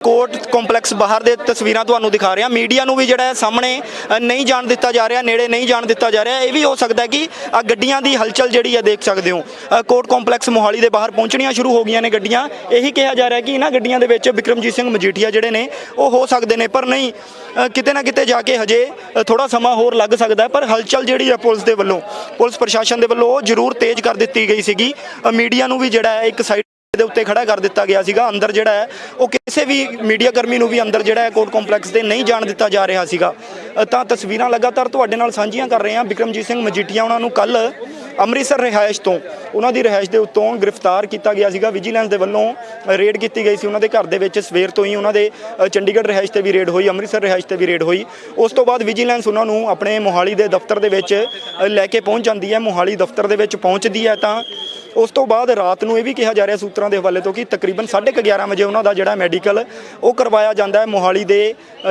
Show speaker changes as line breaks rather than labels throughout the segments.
Court complex ਬਾਹਰ ਦੇ ਤਸਵੀਰਾਂ ਤੁਹਾਨੂੰ ਦਿਖਾ ਰਿਹਾ। ਮੀਡੀਆ ਨੂੰ ਵੀ ਜਿਹੜਾ ਹੈ ਸਾਹਮਣੇ ਨਹੀਂ ਜਾਣ ਦਿੱਤਾ ਜਾ ਰਿਹਾ, ਨੇੜੇ ਨਹੀਂ ਜਾਣ ਦਿੱਤਾ ਜਾ ਰਿਹਾ। ਇਹ ਵੀ ਹੋ ਸਕਦਾ ਕਿ ਗੱਡੀਆਂ ਦੀ ਹਲਚਲ ਜਿਹੜੀ ਹੈ ਦੇਖ ਸਕਦੇ ਹੋ। ਕੋਰਟ ਕੰਪਲੈਕਸ ਮੋਹਾਲੀ ਦੇ ਬਾਹਰ ਪਹੁੰਚਣੀਆਂ ਸ਼ੁਰੂ ਹੋ ਗਈਆਂ ਨੇ ਗੱਡੀਆਂ। ਇਹੀ ਕਿਹਾ ਜਾ ਰਿਹਾ ਕਿ ਇਹਨਾਂ ਗੱਡੀਆਂ ਦੇ ਵਿੱਚ ਬਿਕਰਮਜੀਤ ਸਿੰਘ ਮਜੀਠੀਆ ਜਿਹੜੇ ਨੇ, ਉਹ ਹੋ ਸਕਦੇ ਨੇ, ਪਰ ਨਹੀਂ ਕਿਤੇ ਨਾ ਕਿਤੇ ਜਾ ਕੇ ਹਜੇ ਥੋੜਾ ਸਮਾਂ ਹੋਰ ਲੱਗ ਸਕਦਾ ਪਰ ਹਲਚਲ ਜਿਹੜੀ ਹੈ ਪੁਲਿਸ ਦੇ ਵੱਲੋਂ, ਪੁਲਿਸ ਪ੍ਰਸ਼ਾਸਨ ਦੇ ਵੱਲੋਂ ਉਹ ਜ਼ਰੂਰ ਤੇਜ਼ ਕਰ ਦਿੱਤੀ ਗਈ ਸੀਗੀ। ਮੀਡੀਆ ਨੂੰ ਵੀ ਜਿਹੜਾ ਹੈ ਇੱਕ ਸਾਈਡ ਦੇ ਉੱਤੇ ਖੜਾ ਕਰ ਦਿੱਤਾ ਗਿਆ ਸੀਗਾ। ਅੰਦਰ ਜਿਹੜਾ ਹੈ, ਉਹ ਕਿਸੇ ਵੀ ਮੀਡੀਆ ਕਰਮੀ ਨੂੰ ਵੀ ਅੰਦਰ ਜਿਹੜਾ ਹੈ ਕੋਰਟ ਕੰਪਲੈਕਸ ਦੇ ਨਹੀਂ ਜਾਣ ਦਿੱਤਾ ਜਾ ਰਿਹਾ ਸੀਗਾ। ਤਾਂ ਤਸਵੀਰਾਂ ਲਗਾਤਾਰ ਤੁਹਾਡੇ ਨਾਲ ਸਾਂਝੀਆਂ ਕਰ ਰਹੇ ਹਾਂ। ਬਿਕਰਮਜੀਤ ਸਿੰਘ ਮਜੀਠੀਆ, ਉਹਨਾਂ ਨੂੰ ਕੱਲ ਅੰਮ੍ਰਿਤਸਰ ਰਿਹਾਇਸ਼ ਤੋਂ, ਉਹਨਾਂ ਦੀ ਰਿਹਾਇਸ਼ ਦੇ ਉੱਤੋਂ ਗ੍ਰਿਫਤਾਰ ਕੀਤਾ ਗਿਆ ਸੀਗਾ। ਵਿਜੀਲੈਂਸ ਦੇ ਵੱਲੋਂ ਰੇਡ ਕੀਤੀ ਗਈ ਸੀ। ਉਹਨਾਂ ਦੇ ਘਰ ਦੇ ਵਿੱਚ ਸਵੇਰ ਤੋਂ ਹੀ ਉਹਨਾਂ ਦੇ ਚੰਡੀਗੜ੍ਹ ਰਿਹਾਇਸ਼ ਤੇ ਵੀ ਰੇਡ ਹੋਈ, ਅੰਮ੍ਰਿਤਸਰ ਰਿਹਾਇਸ਼ ਤੇ ਵੀ ਰੇਡ ਹੋਈ। ਉਸ ਤੋਂ ਬਾਅਦ ਵਿਜੀਲੈਂਸ ਉਹਨਾਂ ਨੂੰ ਆਪਣੇ ਮੋਹਾਲੀ ਦੇ ਦਫ਼ਤਰ ਦੇ ਵਿੱਚ ਲੈ ਕੇ ਪਹੁੰਚ ਜਾਂਦੀ ਹੈ। ਮੋਹਾਲੀ ਦਫ਼ਤਰ ਦੇ ਵਿੱਚ ਪਹੁੰਚਦੀ ਹੈ ਤਾਂ ਉਸ ਤੋਂ ਬਾਅਦ ਰਾਤ ਨੂੰ ਇਹ ਵੀ ਕਿਹਾ ਜਾ ਰਿਹਾ ਸੂਤਰਾਂ ਦੇ ਹਵਾਲੇ ਤੋਂ ਕਿ ਤਕਰੀਬਨ 11:30 ਵਜੇ ਉਹਨਾਂ ਦਾ ਜਿਹੜਾ ਮੈਡੀਕਲ, ਉਹ ਕਰਵਾਇਆ ਜਾਂਦਾ ਹੈ। ਮੋਹਾਲੀ ਦੇ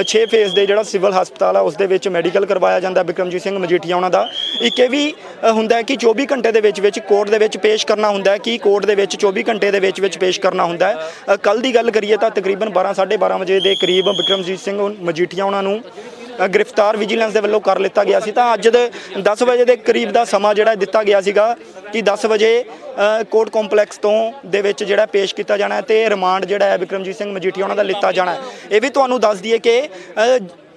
6 ਫੇਸ ਦੇ ਜਿਹੜਾ ਸਿਵਲ ਹਸਪਤਾਲ ਆ, ਉਸ ਦੇ ਵਿੱਚ ਮੈਡੀਕਲ ਕਰਵਾਇਆ ਜਾਂਦਾ ਬਿਕਰਮਜੀਤ ਸਿੰਘ ਮਜੀਠੀਆ ਉਹਨਾਂ ਦਾ। ਇੱਕ ਇਹ ਵੀ ਹੁੰਦਾ ਕਿ 24 ਘੰਟੇ ਦੇ ਵਿੱਚ ਵਿੱਚ ਕੋਰਟ ਦੇ ਵਿੱਚ ਪੇਸ਼ ਕਰਨਾ ਹੁੰਦਾ ਹੈ ਕਿ ਕੋਰਟ ਦੇ ਵਿੱਚ 24 ਘੰਟੇ ਦੇ ਵਿੱਚ ਵਿੱਚ ਪੇਸ਼ ਕਰਨਾ ਹੁੰਦਾ ਹੈ। ਕੱਲ ਦੀ ਗੱਲ ਕਰੀਏ ਤਾਂ ਤਕਰੀਬਨ 12 12:30 ਵਜੇ ਦੇ ਕਰੀਬ ਬਿਕਰਮਜੀਤ ਸਿੰਘ ਮਜੀਠੀਆ ਉਹਨਾਂ ਨੂੰ ਗ੍ਰਿਫਤਾਰ ਵਿਜੀਲੈਂਸ ਦੇ ਵੱਲੋਂ ਕਰ ਲਿੱਤਾ ਗਿਆ ਸੀ। ਤਾਂ ਅੱਜ ਦੇ 10 ਵਜੇ ਦੇ ਕਰੀਬ ਦਾ ਸਮਾਂ ਜਿਹੜਾ ਦਿੱਤਾ ਗਿਆ ਸੀਗਾ ਕਿ 10 ਵਜੇ ਕੋਰਟ ਕੰਪਲੈਕਸ ਤੋਂ ਦੇ ਵਿੱਚ ਜਿਹੜਾ ਪੇਸ਼ ਕੀਤਾ ਜਾਣਾ ਹੈ ਤੇ ਰਿਮਾਂਡ ਜਿਹੜਾ ਹੈ ਵਿਕਰਮਜੀਤ ਸਿੰਘ ਮਜੀਠੀਆ ਉਹਨਾਂ ਦਾ ਲਿੱਤਾ ਜਾਣਾ ਇਹ ਵੀ ਤੁਹਾਨੂੰ ਦੱਸ ਦਈਏ ਕਿ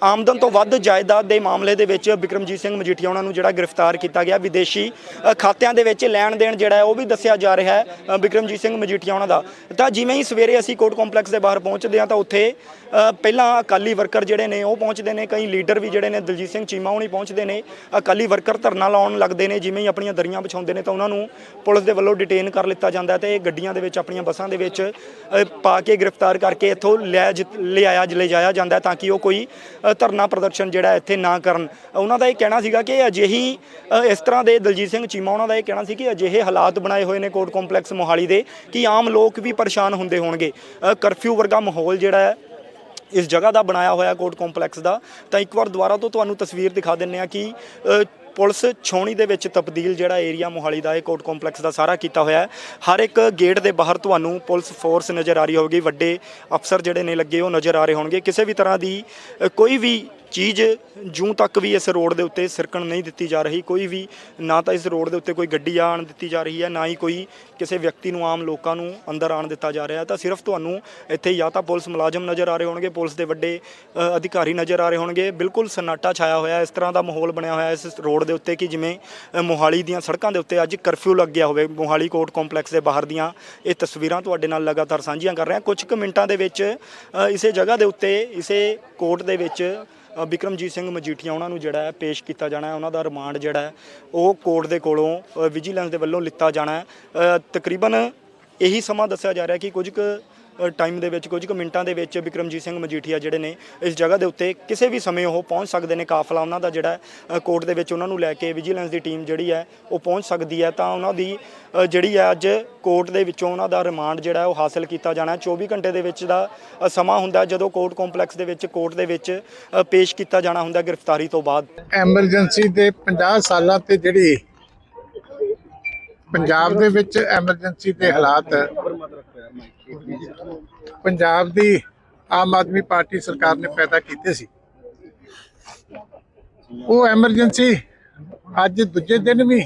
ਆਮਦਨ ਤੋਂ ਵੱਧ ਜਾਇਦਾਦ ਦੇ ਮਾਮਲੇ ਦੇ ਵਿੱਚ ਬਿਕਰਮਜੀਤ ਸਿੰਘ ਮਜੀਠੀਆ ਉਹਨਾਂ ਨੂੰ ਜਿਹੜਾ ਗ੍ਰਿਫਤਾਰ ਕੀਤਾ ਗਿਆ ਵਿਦੇਸ਼ੀ ਖਾਤਿਆਂ ਦੇ ਵਿੱਚ ਲੈਣ ਦੇਣ ਜਿਹੜਾ ਹੈ ਉਹ ਵੀ ਦੱਸਿਆ ਜਾ ਰਿਹਾ ਹੈ ਅ, ਬਿਕਰਮਜੀਤ ਸਿੰਘ ਮਜੀਠੀਆ ਉਹਨਾਂ ਦਾ। ਤਾਂ ਜਿਵੇਂ ਹੀ ਸਵੇਰੇ ਅਸੀਂ ਕੋਰਟ ਕੰਪਲੈਕਸ ਦੇ ਬਾਹਰ ਪਹੁੰਚਦੇ ਹਾਂ ਤਾਂ ਉੱਥੇ ਪਹਿਲਾਂ ਅਕਾਲੀ ਵਰਕਰ ਜਿਹੜੇ ਨੇ ਉਹ ਪਹੁੰਚਦੇ ਨੇ ਕਈ ਲੀਡਰ ਵੀ ਜਿਹੜੇ ਨੇ ਦਲਜੀਤ ਸਿੰਘ ਚੀਮਾ ਹੋਣੀ ਪਹੁੰਚਦੇ ਨੇ ਅਕਾਲੀ ਵਰਕਰ ਧਰਨਾ ਲਾਉਣ ਲੱਗਦੇ ਨੇ ਜਿਵੇਂ ਹੀ ਆਪਣੀਆਂ ਦਰੀਆਂ ਵਿਛਾਉਂਦੇ ਨੇ ਤਾਂ ਉਹਨਾਂ ਨੂੰ ਪੁਲਿਸ ਦੇ ਵੱਲੋਂ ਡਿਟੇਨ ਕਰ ਲਿੱਤਾ ਜਾਂਦਾ ਹੈ ਤੇ ਗੱਡੀਆਂ ਦੇ ਵਿੱਚ ਆਪਣੀਆਂ ਬੱਸਾਂ ਦੇ ਵਿੱਚ ਪਾ ਕੇ ਗ੍ਰਿਫਤਾਰ ਕਰਕੇ ਇੱਥੋਂ ਲਿਆ ਜ- ਲਿਆਇਆ ਜ- ਲਿਜਾਇਆ ਜਾਂਦਾ ਤਾਂ ਕਿ ਉਹ ਕੋਈ ਧਰਨਾ ਪ੍ਰਦਰਸ਼ਨ ਜਿਹੜਾ ਇੱਥੇ ਨਾ ਕਰਨ। ਉਹਨਾਂ ਦਾ ਇਹ ਕਹਿਣਾ ਸੀਗਾ ਕਿ ਅਜਿਹੀ ਇਸ ਤਰ੍ਹਾਂ ਦੇ ਦਲਜੀਤ ਸਿੰਘ ਚੀਮਾ, ਉਹਨਾਂ ਦਾ ਇਹ ਕਹਿਣਾ ਸੀ ਕਿ ਅਜਿਹੇ ਹਾਲਾਤ ਬਣਾਏ ਹੋਏ ਨੇ ਕੋਰਟ ਕੰਪਲੈਕਸ ਮੋਹਾਲੀ ਦੇ ਕਿ ਆਮ ਲੋਕ ਵੀ ਪਰੇਸ਼ਾਨ ਹੁੰਦੇ ਹੋਣਗੇ। ਕਰਫਿਊ ਵਰਗਾ ਮਾਹੌਲ ਜਿਹੜਾ ਹੈ, ਇਸ ਜਗ੍ਹਾ ਦਾ ਬਣਾਇਆ ਹੋਇਆ ਕੋਰਟ ਕੰਪਲੈਕਸ ਦਾ। ਤਾਂ ਇੱਕ ਵਾਰ ਦੁਬਾਰਾ ਤੋਂ ਤੁਹਾਨੂੰ ਤਸਵੀਰ ਦਿਖਾ ਦਿੰਨੇ ਆ ਕਿ ਪੁਲਿਸ ਛੋਣੀ ਦੇ ਵਿੱਚ ਤਬਦੀਲ ਜਿਹੜਾ ਏਰੀਆ ਮੋਹਾਲੀ ਦਾ, ਇਹ ਕੋਰਟ ਕੰਪਲੈਕਸ ਦਾ ਸਾਰਾ ਕੀਤਾ ਹੋਇਆ ਹੈ। ਹਰ ਇੱਕ ਗੇਟ ਦੇ ਬਾਹਰ ਤੁਹਾਨੂੰ ਪੁਲਿਸ ਫੋਰਸ ਨਜ਼ਰ ਆ ਰਹੀ ਹੋਵੇਗੀ। ਵੱਡੇ ਅਫਸਰ ਜਿਹੜੇ ਨੇ ਲੱਗੇ ਉਹ ਨਜ਼ਰ ਆ ਰਹੇ ਹੋਣਗੇ। ਕਿਸੇ ਵੀ ਤਰ੍ਹਾਂ ਦੀ ਕੋਈ ਵੀ ਚੀਜ਼ ਜੂੰ ਤੱਕ ਵੀ ਇਸ ਰੋਡ ਦੇ ਉੱਤੇ ਸਿਰਕਣ ਨਹੀਂ ਦਿੱਤੀ ਜਾ ਰਹੀ। ਕੋਈ ਵੀ ਨਾ ਤਾਂ ਇਸ ਰੋਡ ਦੇ ਉੱਤੇ ਕੋਈ ਗੱਡੀ ਆਣ ਦਿੱਤੀ ਜਾ ਰਹੀ ਹੈ, ਨਾ ਹੀ ਕੋਈ ਕਿਸੇ ਵਿਅਕਤੀ ਨੂੰ, ਆਮ ਲੋਕਾਂ ਨੂੰ ਅੰਦਰ ਆਣ ਦਿੱਤਾ ਜਾ ਰਿਹਾ ਤਾਂ ਸਿਰਫ ਤੁਹਾਨੂੰ ਇੱਥੇ ਜਾਂ ਤਾਂ ਪੁਲਿਸ ਮੁਲਾਜ਼ਮ ਨਜ਼ਰ ਆ ਰਹੇ ਹੋਣਗੇ, ਪੁਲਿਸ ਦੇ ਵੱਡੇ ਅਧਿਕਾਰੀ ਨਜ਼ਰ ਆ ਰਹੇ ਹੋਣਗੇ। ਬਿਲਕੁਲ ਸਨਾਟਾ ਛਾਇਆ ਹੋਇਆ ਇਸ ਤਰ੍ਹਾਂ ਦਾ ਮਾਹੌਲ ਬਣਿਆ ਹੋਇਆ ਇਸ ਰੋਡ ਦੇ ਉੱਤੇ ਕਿ ਜਿਵੇਂ ਮੋਹਾਲੀ ਦੀਆਂ ਸੜਕਾਂ ਦੇ ਉੱਤੇ ਅੱਜ ਕਰਫਿਊ ਲੱਗ ਗਿਆ ਹੋਵੇ। ਮੋਹਾਲੀ ਕੋਰਟ ਕੰਪਲੈਕਸ ਦੇ ਬਾਹਰ ਦੀਆਂ ਇਹ ਤਸਵੀਰਾਂ ਤੁਹਾਡੇ ਨਾਲ ਲਗਾਤਾਰ ਸਾਂਝੀਆਂ ਕਰ ਰਹੇ। ਹਾਂ ਕੁਝ ਕੁ ਮਿੰਟਾਂ ਦੇ ਵਿੱਚ ਇਸੇ ਜਗ੍ਹਾ ਦੇ ਉੱਤੇ, ਇਸੇ ਕੋਰਟ ਦੇ ਵਿੱਚ ਅ, ਬਿਕਰਮਜੀਤ ਸਿੰਘ ਮਜੀਠੀਆ ਉਹਨਾਂ ਨੂੰ ਜਿਹੜਾ ਹੈ ਪੇਸ਼ ਕੀਤਾ ਜਾਣਾ ਹੈ। ਉਹਨਾਂ ਦਾ ਰਿਮਾਂਡ ਜਿਹੜਾ ਹੈ ਉਹ ਕੋਰਟ ਦੇ ਕੋਲੋਂ ਵਿਜੀਲੈਂਸ ਦੇ ਵੱਲੋਂ ਲਿੱਤਾ ਜਾਣਾ ਹੈ। ਤਕਰੀਬਨ ਇਹੀ ਸਮਾਂ ਦੱਸਿਆ ਜਾ ਰਿਹਾ ਕਿ ਕੁਝ ਕੁ ਟਾਈਮ ਦੇ ਵਿੱਚ, ਕੁਝ ਕੁ ਮਿੰਟਾਂ ਦੇ ਵਿੱਚ ਬਿਕਰਮਜੀਤ ਸਿੰਘ ਮਜੀਠੀਆ ਜਿਹੜੇ ਨੇ, ਇਸ ਜਗ੍ਹਾ ਦੇ ਉੱਤੇ ਕਿਸੇ ਵੀ ਸਮੇਂ ਉਹ ਪਹੁੰਚ ਸਕਦੇ ਨੇ, ਕਾਫਲਾ ਉਹਨਾਂ ਦਾ ਜਿਹੜਾ ਕੋਰਟ ਦੇ ਵਿੱਚ ਉਹਨਾਂ ਨੂੰ ਲੈ ਕੇ ਵਿਜੀਲੈਂਸ ਦੀ ਟੀਮ ਜਿਹੜੀ ਹੈ, ਉਹ ਪਹੁੰਚ ਸਕਦੀ ਹੈ। ਤਾਂ ਉਹਨਾਂ ਦੀ ਜਿਹੜੀ ਹੈ ਅੱਜ ਕੋਰਟ ਦੇ ਵਿੱਚੋਂ ਉਹਨਾਂ ਦਾ ਰਿਮਾਂਡ ਜਿਹੜਾ ਉਹ ਹਾਸਲ ਕੀਤਾ ਜਾਣਾ ਹੈ। 24 ਘੰਟੇ ਦੇ ਵਿੱਚ ਦਾ ਸਮਾਂ ਹੁੰਦਾ ਜਦੋਂ ਕੋਰਟ ਕੰਪਲੈਕਸ ਦੇ ਵਿੱਚ, ਕੋਰਟ ਦੇ ਵਿੱਚ ਪੇਸ਼ ਕੀਤਾ ਜਾਣਾ ਹੁੰਦਾ ਗ੍ਰਿਫਤਾਰੀ ਤੋਂ ਬਾਅਦ।
ਐਮਰਜੈਂਸੀ ਦੇ 50 ਸਾਲਾਂ ਤੇ ਜਿਹੜੀ ਪੰਜਾਬ ਦੇ ਵਿੱਚ ਐਮਰਜੈਂਸੀ ਦੇ ਹਾਲਾਤ ਪੰਜਾਬ ਦੀ ਆਮ ਆਦਮੀ ਪਾਰਟੀ ਸਰਕਾਰ ਨੇ ਪੈਦਾ ਕੀਤੇ ਸੀ। ਉਹ ਐਮਰਜੈਂਸੀ ਅੱਜ ਦੂਜੇ ਦਿਨ ਵੀ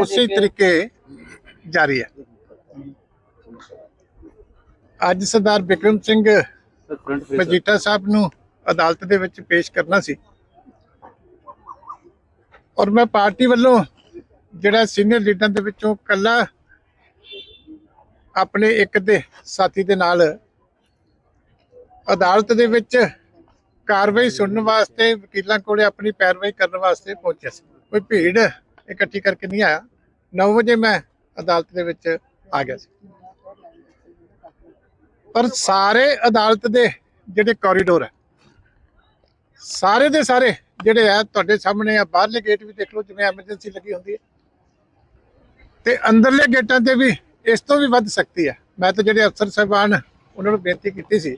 ਉਸੇ ਤਰੀਕੇ ਜਾਰੀ ਹੈ। ਅੱਜ ਸਰਦਾਰ ਬਿਕਰਮ ਸਿੰਘ ਮਜੀਠਾ ਸਾਹਿਬ ਨੂੰ ਅਦਾਲਤ ਦੇ ਵਿੱਚ ਪੇਸ਼ ਕਰਨਾ ਸੀ। ਔਰ ਮੈਂ ਪਾਰਟੀ ਵੱਲੋਂ ਜਿਹੜਾ ਸੀਨੀਅਰ ਲੀਡਰਾਂ ਦੇ ਵਿੱਚੋਂ ਕੱਲਾ ਆਪਣੇ ਇੱਕ ਦੇ ਸਾਥੀ ਦੇ ਨਾਲ ਅਦਾਲਤ ਦੇ ਵਿੱਚ ਕਾਰਵਾਈ ਸੁਣਨ ਵਾਸਤੇ ਵਕੀਲਾਂ ਕੋਲੇ ਆਪਣੀ ਪੈਰਵਾਈ ਕਰਨ ਵਾਸਤੇ ਪਹੁੰਚਿਆ ਸੀ। ਕੋਈ ਭੀੜ ਇਕੱਠੀ ਕਰਕੇ ਨਹੀਂ ਆਇਆ। 9 ਵਜੇ ਮੈਂ ਅਦਾਲਤ ਦੇ ਵਿੱਚ ਆ ਗਿਆ ਸੀ। ਪਰ ਸਾਰੇ ਅਦਾਲਤ ਦੇ ਜਿਹੜੇ ਕੋਰੀਡੋਰ ਹੈ ਸਾਰੇ ਦੇ ਸਾਰੇ ਜਿਹੜੇ ਆ, ਤੁਹਾਡੇ ਸਾਹਮਣੇ ਆ, ਬਾਹਰਲੇ ਗੇਟ ਵੀ ਦੇਖ ਲਓ, ਜਿਵੇਂ ਐਮਰਜੈਂਸੀ ਲੱਗੀ ਹੁੰਦੀ ਹੈ ਤੇ ਅੰਦਰਲੇ ਗੇਟਾਂ ਤੇ ਵੀ ਇਸ ਤੋਂ ਵੀ ਵੱਧ ਸਕਤੀ ਹੈ। ਮੈਂ ਤਾਂ ਜਿਹੜੇ ਅਫਸਰ ਸਾਹਿਬਾਨ ਉਹਨਾਂ ਨੂੰ ਬੇਨਤੀ ਕੀਤੀ ਸੀ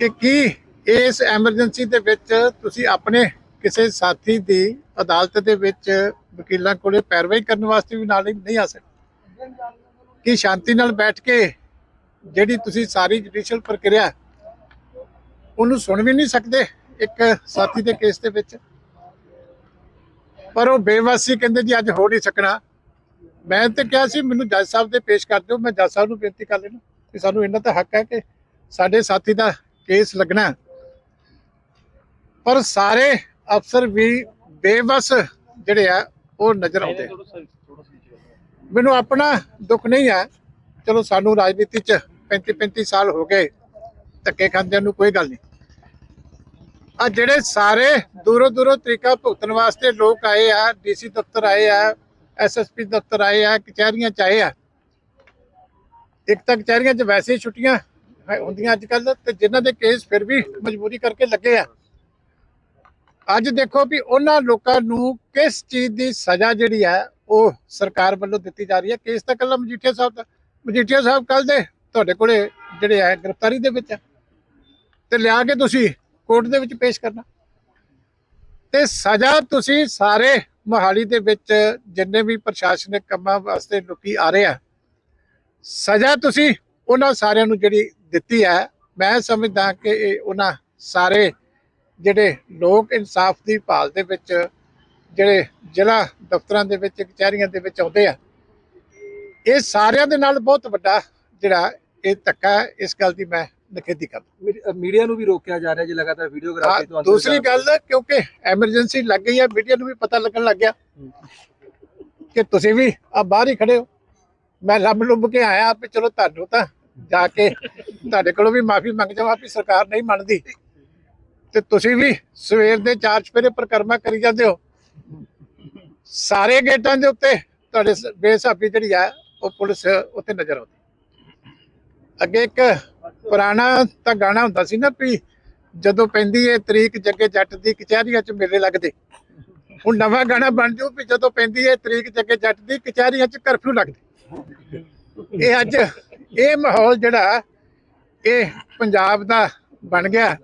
ਕਿ ਕੀ ਇਸ ਐਮਰਜੈਂਸੀ ਦੇ ਵਿੱਚ ਤੁਸੀਂ ਆਪਣੇ ਕਿਸੇ ਸਾਥੀ ਦੀ ਅਦਾਲਤ ਦੇ ਵਿੱਚ ਵਕੀਲਾਂ ਕੋਲੇ ਪੈਰਵਾਈ ਕਰਨ ਵਾਸਤੇ ਵੀ ਨਾਲ ਨਹੀਂ ਆ ਸਕਦੇ। ਕੀ ਸ਼ਾਂਤੀ ਨਾਲ ਬੈਠ ਕੇ ਜਿਹੜੀ ਤੁਸੀਂ ਸਾਰੀ ਜੁਡੀਸ਼ੀਅਲ ਪ੍ਰਕਿਰਿਆ ਉਹਨੂੰ ਸੁਣ ਵੀ ਨਹੀਂ ਸਕਦੇ ਇੱਕ ਸਾਥੀ ਦੇ ਕੇਸ ਦੇ ਵਿੱਚ? ਪਰ ਉਹ ਬੇਵਾਸੀ ਕਹਿੰਦੇ ਜੀ, ਅੱਜ ਹੋ ਨਹੀਂ ਸਕਣਾ। ਮੈਂ ਤੇ ਕਿਹਾ ਸੀ, ਮੈਨੂੰ ਜੱਜ ਸਾਹਿਬ ਦੇ ਪੇਸ਼ ਕਰ ਦਿਓ, ਮੈਂ ਜੱਜ ਸਾਹਿਬ ਨੂੰ ਬੇਨਤੀ ਕਰ ਲੈਣਾ ਕਿ ਸਾਨੂੰ ਇਹਨਾਂ ਦਾ ਹੱਕ ਹੈ ਕਿ ਸਾਡੇ ਸਾਥੀ ਦਾ ਕੇਸ ਲੱਗਣਾ ਪਰ ਸਾਰੇ ਅਫਸਰ ਵੀ ਬੇਵਸ ਜਿਹੜੇ ਆ, ਉਹ ਨਜ਼ਰ ਆਉਂਦੇ ਮੈਨੂੰ ਆਪਣਾ ਦੁੱਖ ਨਹੀਂ ਹੈ। ਚਲੋ, ਸਾਨੂੰ ਰਾਜਨੀਤੀ ਚ 35 35 ਸਾਲ ਹੋ ਗਏ, ਧੱਕੇ ਖਾਂਦਿਆਂ ਨੂੰ ਕੋਈ ਗੱਲ ਨਹੀਂ। ਆ ਜਿਹੜੇ ਸਾਰੇ ਦੂਰੋਂ ਦੂਰੋਂ ਤਰੀਕਾ ਭੁਗਤਣ ਵਾਸਤੇ ਲੋਕ ਆਏ ਆ, ਡੀਸੀ ਦਫ਼ਤਰ ਆਏ ਆ ਐਸਐਸਪੀ ਦਫ਼ਤਰ ਆਏ ਆ ਕਚਹਿਰੀਆਂ ਚ ਆਏ ਆ। ਇੱਕ ਤਾਂ ਕਚਹਿਰੀਆਂ 'ਚ ਵੈਸੇ ਹੀ ਛੁੱਟੀਆਂ ਹੁੰਦੀਆਂ ਅੱਜ ਕੱਲ ਤੇ ਜਿਨ੍ਹਾਂ ਦੇ ਕੇਸ ਫਿਰ ਵੀ ਮਜਬੂਰੀ ਕਰਕੇ ਲੱਗੇ ਆ। ਅੱਜ ਦੇਖੋ ਵੀ ਉਹਨਾਂ ਲੋਕਾਂ ਨੂੰ ਕਿਸ ਚੀਜ਼ ਦੀ ਸਜ਼ਾ ਜਿਹੜੀ ਹੈ ਉਹ ਸਰਕਾਰ ਵੱਲੋਂ ਦਿੱਤੀ ਜਾ ਰਹੀ ਹੈ ਕੇਸ ਤਾਂ ਕੱਲਾ ਮਜੀਠੀਆ ਸਾਹਿਬ ਦਾ ਮਜੀਠੀਆ ਸਾਹਿਬ ਕੱਲ ਦੇ ਤੁਹਾਡੇ ਕੋਲੇ ਜਿਹੜੇ ਹੈ ਗ੍ਰਿਫਤਾਰੀ ਦੇ ਵਿੱਚ ਤੇ ਲਿਆ ਕੇ ਤੁਸੀਂ ਕੋਰਟ ਦੇ ਵਿੱਚ ਪੇਸ਼ ਕਰਨਾ। ਤੇ ਸਜ਼ਾ ਤੁਸੀਂ ਸਾਰੇ ਮੋਹਾਲੀ ਦੇ ਵਿੱਚ ਜਿੰਨੇ ਵੀ ਪ੍ਰਸ਼ਾਸਨਿਕ ਕੰਮਾਂ ਵਾਸਤੇ ਲੋਕੀ ਆ ਰਹੇ ਆ ਸਜ਼ਾ ਤੁਸੀਂ ਉਹਨਾਂ ਸਾਰਿਆਂ ਨੂੰ ਜਿਹੜੀ ਦਿੱਤੀ ਹੈ ਮੈਂ ਸਮਝਦਾ ਕਿ ਇਹ ਉਹਨਾਂ ਸਾਰੇ ਜਿਹੜੇ ਲੋਕ ਇਨਸਾਫ ਦੀ ਭਾਲ ਦੇ ਵਿੱਚ ਜਿਹੜੇ ਜ਼ਿਲ੍ਹਾ ਦਫ਼ਤਰਾਂ ਦੇ ਵਿੱਚ ਕਚਹਿਰੀਆਂ ਦੇ ਵਿੱਚ ਆਉਂਦੇ ਆ ਇਹ ਸਾਰਿਆਂ ਦੇ ਨਾਲ ਬਹੁਤ ਵੱਡਾ ਜਿਹੜਾ ਇਹ ਧੱਕਾ ਹੈ, ਇਸ ਗੱਲ ਦੀ ਮੈਂ ਨਿਖੇਧੀ ਕਰਦਾ।
ਮੀਡੀ- ਮੀਡੀਆ ਨੂੰ ਵੀ ਰੋਕਿਆ ਜਾ ਰਿਹਾ ਜੀ ਲਗਾਤਾਰ ਵੀਡੀਓਗ੍ਰਾਫੀ
ਹਾਂ, ਦੂਸਰੀ ਗੱਲ ਕਿਉਂਕਿ ਐਮਰਜੈਂਸੀ ਲੱਗ ਗਈ ਹੈ ਮੀਡੀਆ ਨੂੰ ਵੀ ਪਤਾ ਲੱਗਣ ਲੱਗ ਗਿਆ ਕਿ ਤੁਸੀਂ ਵੀ ਆ ਬਾਹਰ ਹੀ ਖੜੇ ਹੋ। ਮੈਂ ਲੱਭ ਲੁੱਭ ਕੇ ਆਇਆ ਵੀ ਚਲੋ ਤੁਹਾਨੂੰ ਤਾਂ ਜਾ ਕੇ ਤੁਹਾਡੇ ਕੋਲੋਂ ਵੀ ਮਾਫੀ ਮੰਗ ਜਾਵਾਂ ਵੀ ਸਰਕਾਰ ਨਹੀਂ ਮੰਨਦੀ। ਤੇ ਤੁਸੀਂ ਵੀ ਸਵੇਰ ਦੇ ਚਾਰ ਚਪੇਰੇ ਪ੍ਰਕਰਮਾ ਕਰੀ ਜਾਂਦੇ ਹੋ। ਸਾਰੇ ਗੇਟਾਂ ਦੇ ਉੱਤੇ ਤੁਹਾਡੇ ਬੇਸਾਬੀ ਜਿਹੜੀ ਆ ਉਹ ਪੁਲਿਸ ਉੱਤੇ ਨਜ਼ਰ ਆਉਂਦੀ। ਅੱਗੇ ਇੱਕ ਪੁਰਾਣਾ ਤਾਂ ਗਾਣਾ ਹੁੰਦਾ ਸੀ ਨਾ ਵੀ ਜਦੋਂ ਪੈਂਦੀ ਏ ਤਰੀਕ ਜੱਗੇ ਜੱਟ ਦੀ ਕਚਹਿਰੀਆਂ 'ਚ ਮੇਲੇ ਲੱਗਦੇ। ਹੁਣ ਨਵਾਂ ਗਾਣਾ ਬਣ ਜੂ ਵੀ ਜਦੋਂ ਪੈਂਦੀ ਏ ਤਰੀਕ ਜੱਗੇ ਜੱਟ ਦੀ ਕਚਹਿਰੀਆਂ 'ਚ ਕਰਫਿਊ ਲੱਗਦੇ। ਇਹ ਅੱਜ ਇਹ ਮਾਹੌਲ ਜਿਹੜਾ ਇਹ ਪੰਜਾਬ ਦਾ ਬਣ ਗਿਆ।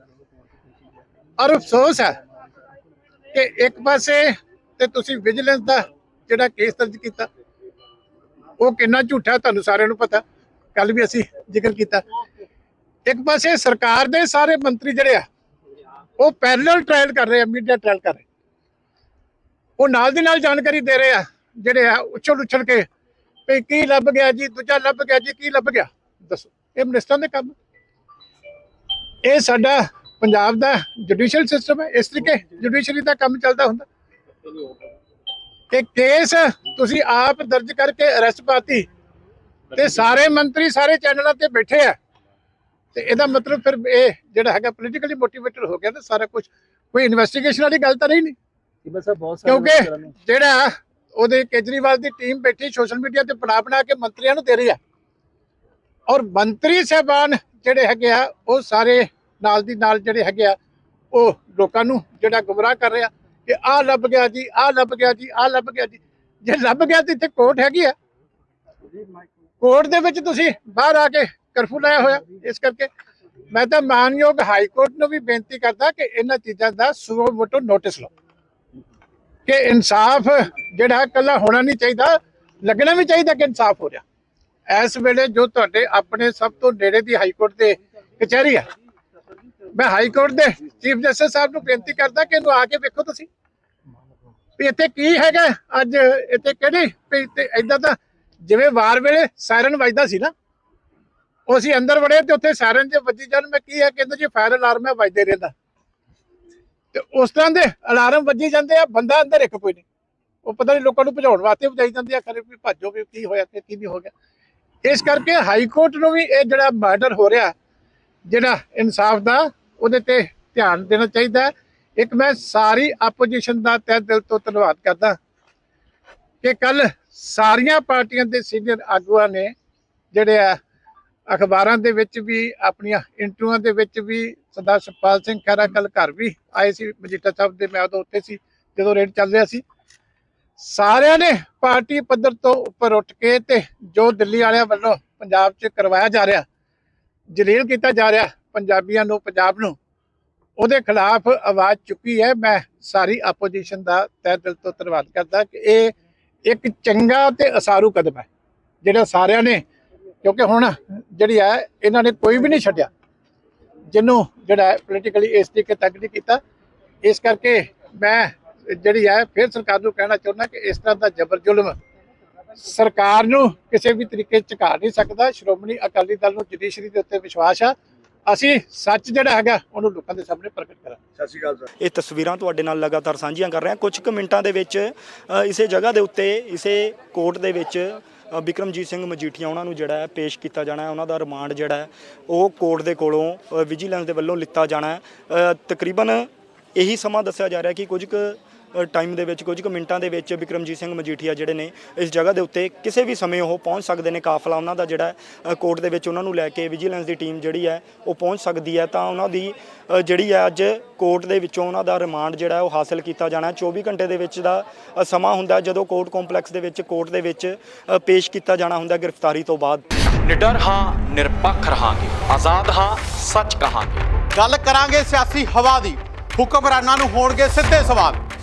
ਔਰ ਅਫਸੋਸ ਹੈ ਕਿ ਇੱਕ ਪਾਸੇ ਤੇ ਤੁਸੀਂ ਵਿਜੀਲੈਂਸ ਦਾ ਜਿਹੜਾ ਕੇਸ ਦਰਜ ਕੀਤਾ, ਉਹ ਕਿੰਨਾ ਝੂਠਾ ਤੁਹਾਨੂੰ ਸਾਰਿਆਂ ਨੂੰ ਪਤਾ। ਕੱਲ ਵੀ ਅਸੀਂ ਜ਼ਿਕਰ ਕੀਤਾ। ਇੱਕ ਪਾਸੇ ਸਰਕਾਰ ਦੇ ਸਾਰੇ ਮੰਤਰੀ ਜਿਹੜੇ ਆ, ਉਹ ਪੈਰਲਲ ਟ੍ਰਾਇਲ ਕਰ ਰਹੇ ਆ ਮੀਡੀਆ ਟ੍ਰਾਇਲ ਕਰ ਰਹੇ। ਉਹ ਨਾਲ ਦੀ ਨਾਲ ਜਾਣਕਾਰੀ ਦੇ ਰਹੇ ਆ, ਜਿਹੜੇ ਆ, ਉਛਲ ਉਛਲ ਕੇ, ਵੀ ਕੀ ਲੱਭ ਗਿਆ ਜੀ, ਦੂਜਾ ਲੱਭ ਗਿਆ ਜੀ, ਕੀ ਲੱਭ ਗਿਆ। ਦੱਸੋ, ਇਹ ਮਿਨਿਸਟਰਾਂ ਦੇ ਕੰਮ। ਇਹ ਸਾਡਾ ਪੰਜਾਬ ਦਾ ਜੁਡੀਸ਼ੀਅਲ ਸਿਸਟਮ ਹੈ, ਇਸ ਤਰੀਕੇ ਜੁਡੀਸ਼ਰੀ ਦਾ ਕੰਮ ਚੱਲਦਾ ਹੁੰਦਾ। ਕਿ ਕੇਸ ਤੁਸੀਂ ਆਪ ਦਰਜ ਕਰਕੇ ਅਰੈਸਟ ਪਾਤੀ, ਤੇ ਸਾਰੇ ਮੰਤਰੀ ਸਾਰੇ ਚੈਨਲਾਂ ਤੇ ਬੈਠੇ ਆ। ਤੇ ਇਹਦਾ ਮਤਲਬ ਫਿਰ ਇਹ ਜਿਹੜਾ ਹੈਗਾ ਪੋਲੀਟੀਕਲੀ ਮੋਟੀਵੇਟਡ ਹੋ ਗਿਆ ਨਾ ਸਾਰਾ ਕੁਝ ਕੋਈ ਇਨਵੈਸਟੀਗੇਸ਼ਨ ਵਾਲੀ ਗੱਲ ਤਾਂ ਰਹੀ ਨਹੀਂ
ਬਸ ਸਾਹਿਬ ਬਹੁਤ ਸਾਰੇ
ਕਿਉਂਕਿ ਜਿਹੜਾ ਉਹਦੇ ਕੇਜਰੀਵਾਲ ਦੀ ਟੀਮ ਬੈਠੀ ਸੋਸ਼ਲ ਮੀਡੀਆ ਤੇ ਬਣਾ ਬਣਾ ਕੇ ਮੰਤਰੀਆਂ ਨੂੰ ਦੇ ਰਹੀ ਆ। ਔਰ ਮੰਤਰੀ ਸਾਹਿਬਾਨ ਜਿਹੜੇ ਹੈਗੇ ਆ ਉਹ ਸਾਰੇ ਨਾਲ ਦੀ ਨਾਲ ਜਿਹੜੇ ਹੈਗੇ ਆ ਉਹ ਲੋਕਾਂ ਨੂੰ ਜਿਹੜਾ ਗੁੰਮਰਾਹ ਕਰ ਰਿਹਾ ਕਿ ਆਹ ਲੱਭ ਗਿਆ ਜੀ ਆਹ ਲੱਭ ਗਿਆ ਜੀ ਆਹ ਲੱਭ ਗਿਆ ਜੀ। ਜੇ ਲੱਭ ਗਿਆ ਤੇ ਇੱਥੇ ਕੋਰਟ ਹੈਗੀ ਆ। ਕੋਰਟ ਦੇ ਵਿੱਚ ਤੁਸੀਂ ਬਾਹਰ ਆ ਕੇ ਕਰਫਿਊ ਲਾਇਆ ਹੋਇਆ। ਇਸ ਕਰਕੇ ਮੈਂ ਤਾਂ ਮਾਨਯੋਗ ਹਾਈ ਕੋਰਟ ਨੂੰ ਵੀ ਬੇਨਤੀ ਕਰਦਾ ਕਿ ਇਹਨਾਂ ਚੀਜ਼ਾਂ ਦਾ ਸੁਓ ਮੋਟੋ ਨੋਟਿਸ ਲਓ। ਕਿ ਇਨਸਾਫ ਜਿਹੜਾ ਕੱਲਾ ਹੋਣਾ ਨਹੀਂ ਚਾਹੀਦਾ, ਲੱਗਣਾ ਵੀ ਚਾਹੀਦਾ ਕਿ ਇਨਸਾਫ ਹੋ ਰਿਹਾ। ਇਸ ਵੇਲੇ ਜੋ ਤੁਹਾਡੇ ਆਪਣੇ ਸਭ ਤੋਂ ਨੇੜੇ ਦੀ ਹਾਈ ਕੋਰਟ ਦੇ ਕਚਹਿਰੀ ਹੈ ਮੈਂ ਹਾਈ ਕੋਰਟ ਦੇ ਚੀਫ ਜਸਟਿਸ ਸਾਹਿਬ ਨੂੰ ਬੇਨਤੀ ਕਰਦਾ ਕਿ ਇਹਨੂੰ ਆ ਕੇ ਵੇਖੋ ਤੁਸੀਂ। ਵੀ ਇੱਥੇ ਕੀ ਹੈਗਾ? ਅੱਜ ਇੱਥੇ ਕਿਹੜੀ? ਵੀ ਇਦਾਂ ਤਾਂ ਜਿਵੇਂ ਵਾਰ ਵੇਲੇ ਸਾਇਰਨ ਵੱਜਦਾ ਸੀ ਨਾ। ਉਹ ਅਸੀਂ ਅੰਦਰ ਵੜੇ ਤੇ ਉੱਥੇ ਸਾਇਰਨ ਜੇ ਵੱਜੀ ਜਾਣ, ਮੈਂ ਕੀ ਹੈ, ਕਹਿੰਦੇ ਜੀ ਫਾਇਰ ਅਲਾਰਮ ਹੈ, ਵੱਜਦੇ ਰਹਿੰਦਾ। ਤੇ ਉਸ ਤਰ੍ਹਾਂ ਦੇ ਅਲਾਰਮ ਵੱਜੀ ਜਾਂਦੇ ਆ, ਬੰਦਾ ਅੰਦਰ ਇੱਕ ਕੋਈ ਨਹੀਂ। ਉਹ ਪਤਾ ਨਹੀਂ ਲੋਕਾਂ ਨੂੰ ਭਜਾਉਣ ਵਾਸਤੇ ਵਜਾਈ ਜਾਂਦੇ ਆ, ਖਰੇ ਵੀ ਭੱਜੋ ਵੀ ਕੀ ਹੋਇਆ ਕਿ ਕੀ ਨਹੀਂ ਹੋ ਗਿਆ। ਇਸ ਕਰਕੇ ਹਾਈ ਕੋਰਟ ਨੂੰ ਵੀ ਇਹ ਜਿਹੜਾ ਮਰਡਰ ਹੋ ਰਿਹਾ, ਜਿਹੜਾ ਇਨਸਾਫ ਦਾ, ਉਹਦੇ ਤੇ ਧਿਆਨ ਦੇਣਾ ਚਾਹੀਦਾ ਇੱਕ ਮੈਂ ਸਾਰੀ ਆਪੋਜੀਸ਼ਨ ਦਾ ਤਹਿ ਦਿਲ ਤੋਂ ਧੰਨਵਾਦ ਕਰਦਾ ਕਿ ਕੱਲ ਸਾਰੀਆਂ ਪਾਰਟੀਆਂ ਦੇ ਸੀਨੀਅਰ ਆਗੂਆਂ ਨੇ ਜਿਹੜੇ ਆ ਅਖਬਾਰਾਂ ਦੇ ਵਿੱਚ ਵੀ, ਆਪਣੀਆਂ ਇੰਟਰਵਿਊਆਂ ਦੇ ਵਿੱਚ ਵੀ ਸਰਦਾਰ ਸੁਖਪਾਲ ਸਿੰਘ ਖਹਿਰਾ ਕੱਲ ਘਰ ਵੀ ਆਏ ਸੀ, ਮਜੀਠਾ ਸਾਹਿਬ ਦੇ, ਮੈਂ ਉਦੋਂ ਉੱਥੇ ਸੀ, ਜਦੋਂ ਰੇਡ ਚੱਲ ਰਿਹਾ ਸੀ। ਸਾਰਿਆਂ ਨੇ ਪਾਰਟੀ ਪੱਧਰ ਤੋਂ ਉੱਪਰ ਉੱਠ ਕੇ ਤੇ ਜੋ ਦਿੱਲੀ ਵਾਲਿਆਂ ਵੱਲੋਂ ਪੰਜਾਬ 'ਚ ਕਰਵਾਇਆ ਜਾ ਰਿਹਾ, ਜਲੀਲ ਕੀਤਾ ਜਾ ਰਿਹਾ ਪੰਜਾਬੀਆਂ ਨੂੰ, ਪੰਜਾਬ ਨੂੰ, ਉਹਦੇ ਖਿਲਾਫ ਆਵਾਜ਼ ਚੁੱਕੀ ਹੈ। ਮੈਂ ਸਾਰੀ ਆਪੋਜੀਸ਼ਨ ਦਾ ਤਹਿ ਦਿਲ ਤੋਂ ਧੰਨਵਾਦ ਕਰਦਾ ਕਿ ਇਹ ਇੱਕ ਚੰਗਾ ਤੇ ਅਸਾਰੂ ਕਦਮ ਹੈ, ਜਿਹੜਾ ਸਾਰਿਆਂ ਨੇ ਕਿਉਂਕਿ ਹੁਣ ਜਿਹੜੀ ਹੈ ਇਹਨਾਂ ਨੇ ਕੋਈ ਵੀ ਨਹੀਂ ਛੱਡਿਆ। ਜਿਹਨੂੰ ਜਿਹੜਾ ਪੋਲੀਟੀਕਲੀ ਇਸ ਤਰੀਕੇ ਤੱਕ ਨਹੀਂ ਕੀਤਾ। ਇਸ ਕਰਕੇ ਮੈਂ ਜਿਹੜੀ ਹੈ ਫਿਰ ਸਰਕਾਰ ਨੂੰ ਕਹਿਣਾ ਚਾਹੁੰਦਾ ਕਿ ਇਸ ਤਰ੍ਹਾਂ ਦਾ ਜ਼ਬਰ ਜ਼ੁਲਮ ਸਰਕਾਰ ਨੂੰ ਕਿਸੇ ਵੀ ਤਰੀਕੇ ਝੁਕਾ ਨਹੀਂ ਸਕਦਾ। ਸ਼੍ਰੋਮਣੀ ਅਕਾਲੀ ਦਲ ਨੂੰ ਜੁਡੀਸ਼ਰੀ ਦੇ ਉੱਤੇ ਵਿਸ਼ਵਾਸ ਆ। ਅਸੀਂ ਸੱਚ ਜਿਹੜਾ ਹੈਗਾ ਉਹਨੂੰ ਲੋਕਾਂ ਦੇ ਸਾਹਮਣੇ ਪ੍ਰਗਟ ਕਰਾਂਗੇ।
ਇਹ ਤਸਵੀਰਾਂ ਤੁਹਾਡੇ ਨਾਲ ਲਗਾਤਾਰ ਸਾਂਝੀਆਂ ਕਰ ਰਹੇ। ਹਾਂ ਕੁਝ ਕੁ ਮਿੰਟਾਂ ਦੇ ਵਿੱਚ ਇਸੇ ਜਗ੍ਹਾ ਦੇ ਉੱਤੇ ਇਸੇ ਕੋਰਟ ਦੇ ਵਿੱਚ ਅ, ਬਿਕਰਮਜੀਤ ਸਿੰਘ ਮਜੀਠੀਆ ਉਹਨਾਂ ਨੂੰ ਜਿਹੜਾ ਹੈ ਪੇਸ਼ ਕੀਤਾ ਜਾਣਾ ਹੈ। ਉਹਨਾਂ ਦਾ ਰਿਮਾਂਡ ਜਿਹੜਾ ਹੈ ਉਹ ਕੋਰਟ ਦੇ ਕੋਲੋਂ ਵਿਜੀਲੈਂਸ ਦੇ ਵੱਲੋਂ ਲਿੱਤਾ ਜਾਣਾ ਹੈ। ਤਕਰੀਬਨ ਇਹੀ ਸਮਾਂ ਦੱਸਿਆ ਜਾ ਰਿਹਾ ਕਿ ਕੁਝ ਕੁ ਟਾਈਮ ਦੇ ਵਿੱਚ ਕੁਝ ਕੁ ਮਿੰਟਾਂ ਦੇ ਵਿੱਚ ਬਿਕਰਮਜੀਤ ਸਿੰਘ ਮਜੀਠੀਆ ਜਿਹੜੇ ਨੇ ਇਸ ਜਗ੍ਹਾ ਦੇ ਉੱਤੇ ਕਿਸੇ ਵੀ ਸਮੇਂ ਉਹ ਪਹੁੰਚ ਸਕਦੇ ਨੇ ਕਾਫਲਾ। ਉਹਨਾਂ ਦਾ ਜਿਹੜਾ ਕੋਰਟ ਦੇ ਵਿੱਚ ਉਹਨਾਂ ਨੂੰ ਲੈ ਕੇ ਵਿਜੀਲੈਂਸ ਦੀ ਟੀਮ ਜਿਹੜੀ ਹੈ ਉਹ ਪਹੁੰਚ ਸਕਦੀ ਹੈ। ਤਾਂ ਉਹਨਾਂ ਦੀ ਜਿਹੜੀ ਹੈ ਅੱਜ ਕੋਰਟ ਦੇ ਵਿੱਚੋਂ ਉਹਨਾਂ ਦਾ ਰਿਮਾਂਡ ਜਿਹੜਾ ਹੈ ਉਹ ਹਾਸਲ ਕੀਤਾ ਜਾਣਾ ਹੈ। 24 ਘੰਟੇ ਦੇ ਵਿੱਚ ਦਾ ਸਮਾਂ ਹੁੰਦਾ ਜਦੋਂ ਕੋਰਟ ਕੰਪਲੈਕਸ ਦੇ ਵਿੱਚ ਕੋਰਟ ਦੇ ਵਿੱਚ ਪੇਸ਼ ਕੀਤਾ ਜਾਣਾ ਹੁੰਦਾ ਗ੍ਰਿਫਤਾਰੀ ਤੋਂ ਬਾਅਦ।
ਨਿਡਰ ਹਾਂ ਨਿਰਪੱਖ ਰਹਾਂਗੇ। ਆਜ਼ਾਦ ਹਾਂ ਸੱਚ ਕਹਾਂਗੇ।
ਗੱਲ ਕਰਾਂਗੇ ਸਿਆਸੀ ਹਵਾ ਦੀ। ਹੁਕਮਰਾਨਾਂ ਨੂੰ ਹੋਣਗੇ ਸਿੱਧੇ ਸਵਾਲ।